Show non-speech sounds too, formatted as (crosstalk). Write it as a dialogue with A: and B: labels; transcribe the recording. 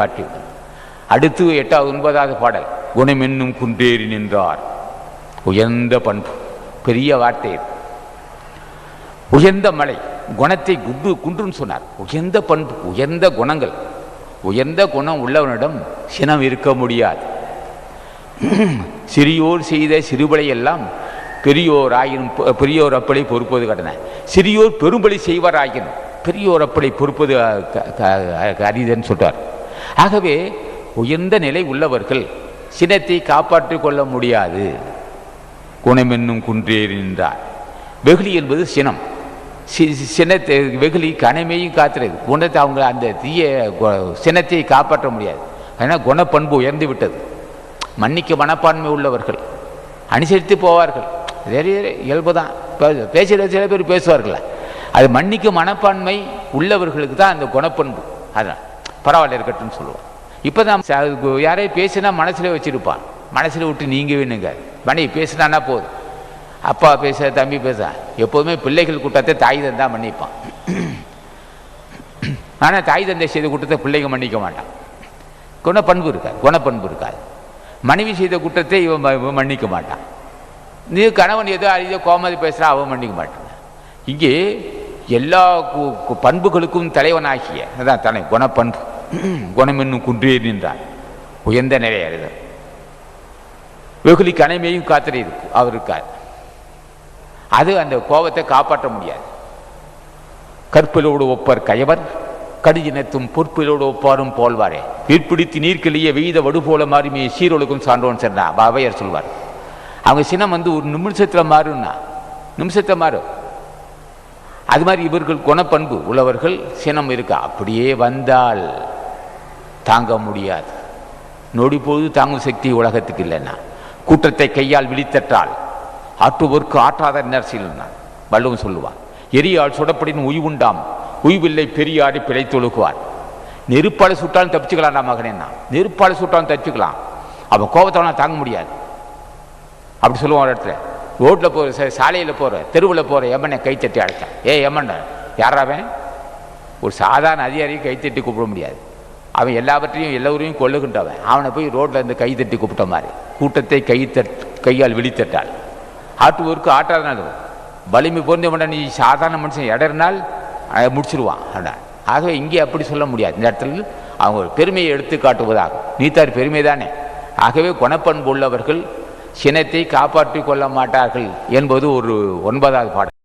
A: காட்டி அடுத்து எட்டாவது ஒன்பதாவது பாடல். குணமென்னும் குன்றேறி நின்றார். உயர்ந்த பண்பு பெரிய வார்த்தை உயர்ந்த மலை குணத்தை குண்டு குன்றுன்னு சொன்னார். உயர்ந்த பண்பு உயர்ந்த குணங்கள். உயர்ந்த குணம் உள்ளவனிடம் சினம் இருக்க முடியாது. சிறியோர் செய்த சிறுபலையெல்லாம் பெரியோர் ஆயினும் பெரியோர் அப்படி பொறுப்பது கடன சிறியோர் பெரும்பலி செய்வாராயினும் பெரியோர் அப்படி பொறுப்பது அரிதன்னு சொல்றார். ஆகவே உயர்ந்த நிலை உள்ளவர்கள் சினத்தை காப்பாற்றிக் கொள்ள முடியாது. குணமென்னும் குன்றேறி நின்றார். வெகுளி என்பது சினம். சி- சினத்தை வெகுளி கனமையும் காத்துறது குணத்தை அவங்க அந்த தீய சினத்தை காப்பாற்ற முடியாது. ஏன்னா குணப்பண்பு உயர்ந்து விட்டது. மன்னிக்க மனப்பான்மை உள்ளவர்கள். அனுசரித்து போவார்கள். சரி இயல்பு தான். பேசுகிற சில பேர் பேசுவார்கள் அது மன்னிக்க மனப்பான்மை உள்ளவர்களுக்கு தான் அந்த குணப்பண்பு. அதான். பரவாயில்ல இருக்கட்டும்னு சொல்லுவான் இப்போ தான் யாரையும் பேசினா மனசில் வச்சிருப்பான். மனசில் விட்டு நீங்க வேணுங்க. மணி பேசினான்னா போதும். அப்பா பேச தம்பி பேச. எப்போதுமே பிள்ளைகள் கூட்டத்தை தாய் தந்தா மன்னிப்பான். ஆனால் தாய் தந்தை செய்த கூட்டத்தை பிள்ளைங்க மன்னிக்க மாட்டான். குணப்பண்பு இருக்காது. குணப்பண்பு இருக்காது. மனைவி செய்த குற்றத்தை இவன் இவன் மன்னிக்க மாட்டான். நீ கணவன் ஏதோ அறிதோ கோமதி பேசுகிறா அவன் மன்னிக்க மாட்டான். இங்கே எல்லா கு- பண்புகளுக்கும் தலைவனாகிய அதான் தலை குணப்பண்பு. (clears throat) குணம் என்னும் குன்றே நின்றான். உயர்ந்த நிலை அறிதல். வெகுளி கனைமையும் காத்திரை இருக்கு. அவர் இருக்கார். அது அந்த கோபத்தை காப்பாற்ற முடியாது. கற்பிலோடு ஒப்பர் கயவர் கடுஜினத்தும் பொற்பிலோடு ஒப்பாரும் போல்வாரே. நீர்ப்பிடித்து நீர்க்கிளிய வெய்த வடுபோல மாறுமே சீரொழுக்கும் சான்றோன்னு சொன்னா அவையர் சொல்வார். அவங்க சினம் வந்து ஒரு நிமிஷத்தில் மாறும்னா நிமிஷத்தை மாறும். அது மாதிரி இவர்கள் குணப்பண்பு உள்ளவர்கள் சினம் இருக்கா. அப்படியே வந்தால் தாங்க முடியாது. நொடி பொழுது தாங்கும் சக்தி உலகத்துக்கு இல்லைன்னா. கூட்டத்தை கையால் விழித்தற்றால் ஆற்றுவோர்க்கு ஆற்றாத நரசில்னா வள்ளுவன் சொல்லுவான் எரியால் சுடப்படின் உய்வுண்டாம் உய்வில்லை பெரியாடி பிழைத்தொழுகுவார் நெருப்பால் சுட்டாலும் தப்பிச்சுக்கலாம்டா மகனேன்னா நெருப்பால் சுட்டாலும் தப்பிச்சுக்கலாம். அவன் கோபத்தவனா தாங்க முடியாது. அப்படி சொல்லுவான் ஒரு இடத்துல ரோட்டில் போகிற சாலையில் போகிற தெருவில் போகிற எம்மனை கைத்தட்டி அழைச்சான். ஏ எம்மன் யாராவன் ஒரு சாதாரண அதிகாரியை கைத்தட்டி கூப்பிட முடியாது. அவன் எல்லாவற்றையும் எல்லோரையும் கொள்ளுகின்றவன் அவனை போய் ரோட்டில் இருந்து கைத்தட்டி கூப்பிட்ட மாதிரி. கூட்டத்தை கை தட் கையால் விழித்தட்டாள். ஆட்டுவோருக்கு ஆட்டாதனால் வலிமை பொருந்தவன நீ சாதாரண மனுஷன் இடறினால் முடிச்சிருவான் அதான் ஆகவே இங்கே அப்படி சொல்ல முடியாது. இந்த இடத்துல அவங்க ஒரு பெருமையை எடுத்து காட்டுவதாகும் நீத்தார் பெருமை தானே ஆகவே குணப்பண்பு உள்ளவர்கள் சினத்தை காப்பாற்றிக் கொள்ள மாட்டார்கள் என்பது ஒரு ஒன்பதாவது பாடல்.